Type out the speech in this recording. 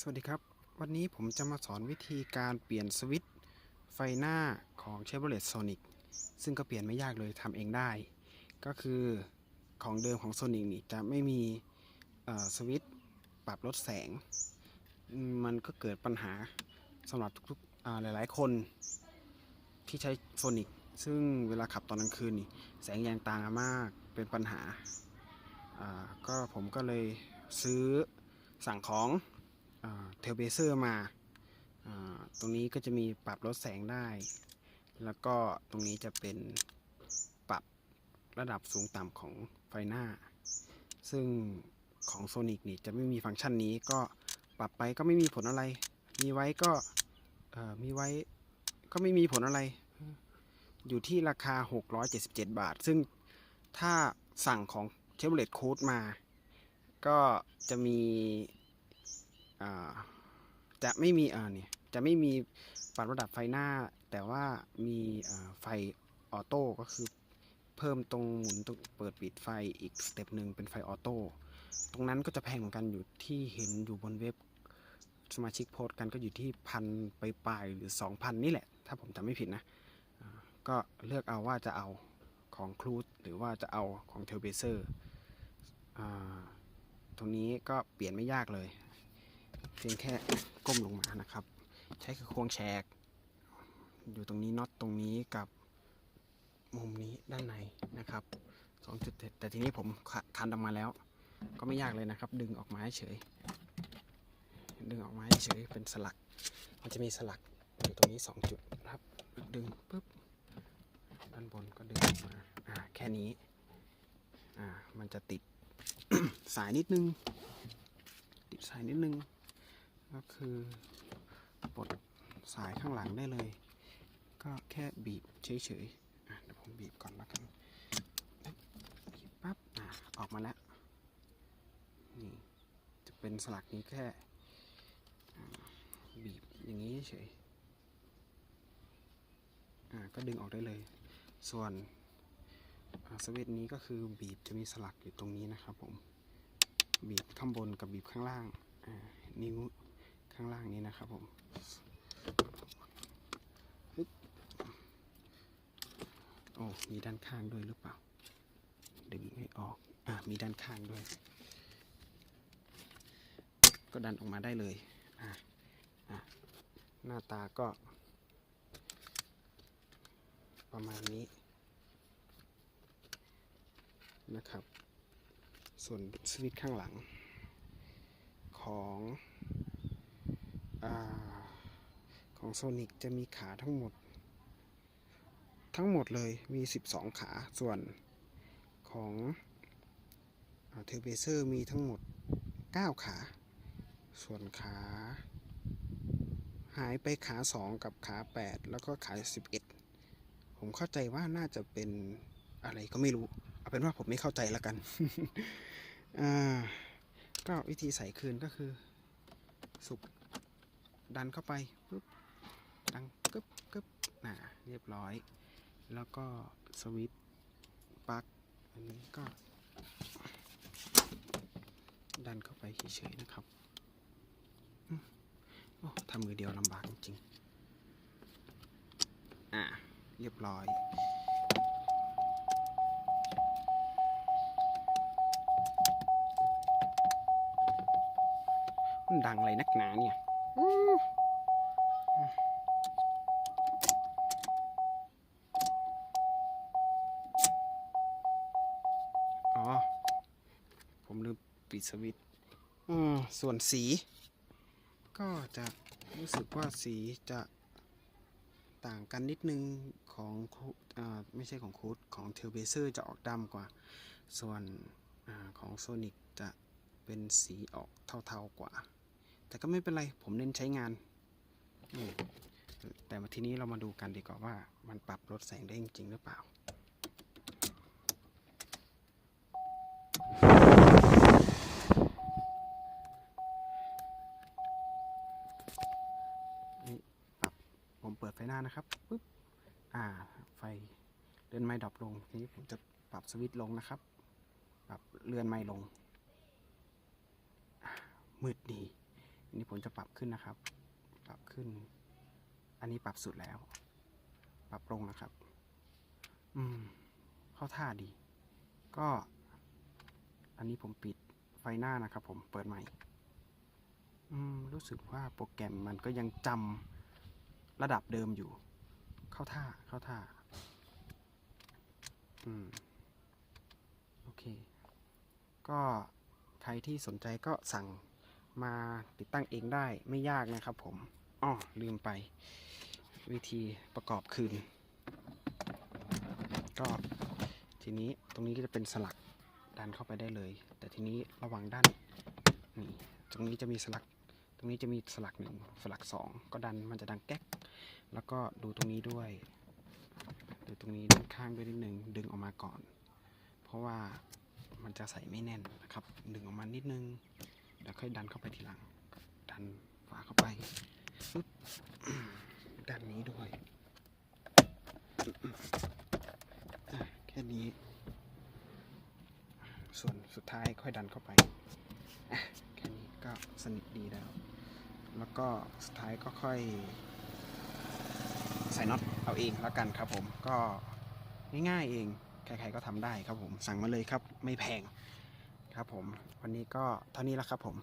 สวัสดีครับ วันนี้ผมจะมาสอนวิธีการเปลี่ยนสวิตช์ไฟหน้าของ Chevrolet Sonic ซึ่งก็เปลี่ยนไม่ยากเลยทำเองได้ ก็คือของเดิมของ Sonic นี่จะไม่มีสวิตช์ปรับลดแสง มันก็เกิดปัญหาสำหรับทุกๆหลายๆ คนที่ใช้ Sonic ซึ่งเวลาขับตอนกลางคืนนี่แสงแยงตามากเป็นปัญหาก็ผมก็เลยซื้อสั่งของ เทลเบเซอร์มา ตรงนี้ก็จะมีปรับลดแสงได้ แล้วก็ตรงนี้จะเป็นปรับระดับสูงต่ำของไฟหน้า ซึ่งของ Sonic นี่จะไม่มีฟังก์ชันนี้ก็ปรับไปก็ไม่มีผลอะไร มีไว้ก็มีไว้ก็ไม่มีผลอะไร อยู่ที่ราคา 677 บาท ซึ่งถ้าสั่งของ Chevrolet Cruze มา ก็จะมี จะไม่มีอ่าเนี่ยจะไม่มีปรับระดับไฟหน้า แต่ว่ามีไฟออโต้ก็คือเพิ่มตรงหมุนตรงเปิดปิดไฟอีกสเต็ปหนึ่งเป็นไฟออโต้ตรงนั้นก็จะแพงเหมือนกันอยู่ที่เห็นอยู่บนเว็บสมาชิกโพสกันก็อยู่ที่พันไปปลายหรือ 2,000 นี่แหละ ถ้าผมจำไม่ผิดนะ ก็เลือกเอาว่าจะเอาของครูดหรือว่าจะเอาของเทลเบเซอร์ตรงนี้ก็เปลี่ยนไม่ยากเลย เพียงแค่ก้มลงมานะครับ ใช้คือควงแชกอยู่ตรงนี้น็อตตรงนี้กับมุมนี้ด้านในนะครับสองจุดแต่ทีนี้ผมคันออกมาแล้ว ก็ไม่ยากเลยนะครับ ดึงออกมาเฉย ดึงออกมาเฉยเป็นสลัก มันจะมีสลักอยู่ตรงนี้สองจุดนะครับ ดึงปุ๊บด้านบนก็ดึงออกมาอ่าแค่นี้อ่ามันจะติดสายนิดนึง ติดสายนิดนึง ก็คือปลดสายข้างหลังได้เลย ก็แค่บีบเฉยๆเดี๋ยวผมบีบก่อนแล้วกันบีบปั๊บอออกมาแล้ว นี่จะเป็นสลักนี้แค่บีบอย่างนี้เฉยอ่าก็ดึงออกได้เลย ส่วนสวิตช์นี้ก็คือบีบจะมีสลักอยู่ตรงนี้นะครับผม บีบข้างบนกับบีบข้างล่างนิ้ว ข้างล่างนี้นะครับผมโอ้มีด้านข้างด้วยหรือเปล่า ดึงไม่ออก อ่ามีด้านข้างด้วย ก็ดันออกมาได้เลย อ่าอ่าหน้าตาก็ ประมาณนี้นะครับ ส่วนสวิตช์ข้างหลังของ ของโซนิกจะมีขาทั้งหมด ทั้งหมดเลยมี 12 ขาส่วนของเทลเบเซอร์มีทั้งหมด 9 ขา ส่วนขา หายไปขา 2 กับขา 8 แล้วก็ขา 11 ผมเข้าใจว่าน่าจะเป็นอะไรก็ไม่รู้ เอาเป็นว่าผมไม่เข้าใจแล้วกันอ่าก็วิธีใส่คืนก็คือสุก ดันเข้าไปปุ๊บดังกึบกึบน่ะเรียบร้อย แล้วก็สวิตช์ปลั๊กอันนี้ก็ ดันเข้าไปเฉยๆนะครับโอ้ทำมือเดียวลำบากจริงอะเรียบร้อยมันดังอะไรนักหนาเนี่ย ปิดสวิตช์อืมส่วนสี ก็จะรู้สึกว่าสีจะต่างกันนิดนึงของคูอ่าไม่ใช่ของคูดของเทลเบเซอร์จะออกดำกว่า ส่วนอาของโซนิกจะเป็นสีออกเทาๆกว่า แต่ก็ไม่เป็นไร ผมเน้นใช้งานอืมแต่มาทีนี้เรามาดูกันดีกว่าว่ามันปรับลดแสงได้จริงๆหรือเปล่า นี่ปรับผมเปิด ไฟหน้านะครับปุ๊บอ่าไฟเลื่อนไม้ดรอปลงทีนี้ผมจะปรับสวิตช์ลงนะครับ ปรับเลื่อนไม้ลงมืดดีอันี่ผมจะปรับขึ้นนะครับ ปรับขึ้น อันนี้ปรับสุดแล้ว ปรับลงนะครับ อืม เข้าท่าดี ก็ อันนี้ผมปิดไฟหน้านะครับ ผมเปิดใหม่ อืม รู้สึกว่าโปรแกรมมันก็ยังจำ ระดับเดิมอยู่ เข้าท่าเข้าท่า อืม โอเค ก็ใครที่สนใจก็สั่งมาติดตั้งเองได้ไม่ยากนะครับผมอ๋อลืมไป วิธีประกอบคืน ก็ทีนี้ตรงนี้ก็จะเป็นสลักดันเข้าไปได้เลย แต่ทีนี้ระวังด้านนี่ตรงนี้จะมีสลัก ตรงนี้จะมีสลักหนึ่งสลักสองก็ดันมันจะดังแก๊ก แล้วก็ดูตรงนี้ด้วย ดูตรงนี้ด้านข้างด้วยนิดนึง ดึงออกมาก่อน เพราะว่ามันจะใส่ไม่แน่นนะครับ ดึงออกมานิดนึง แล้วค่อยดันเข้าไปทีหลัง ดันฝาเข้าไปปึ๊บด้านนี้ด้วย แค่นี้ ส่วนสุดท้ายค่อยดันเข้าไป แค่นี้ก็สนิทดีแล้ว แล้วก็สุดท้ายก็ค่อย ใส่น็อตเอาเองแล้วกันครับผมก็ง่ายๆเองใครๆก็ทำได้ครับผมสั่งมาเลยครับไม่แพงครับผมวันนี้ก็เท่านี้แล้วครับผม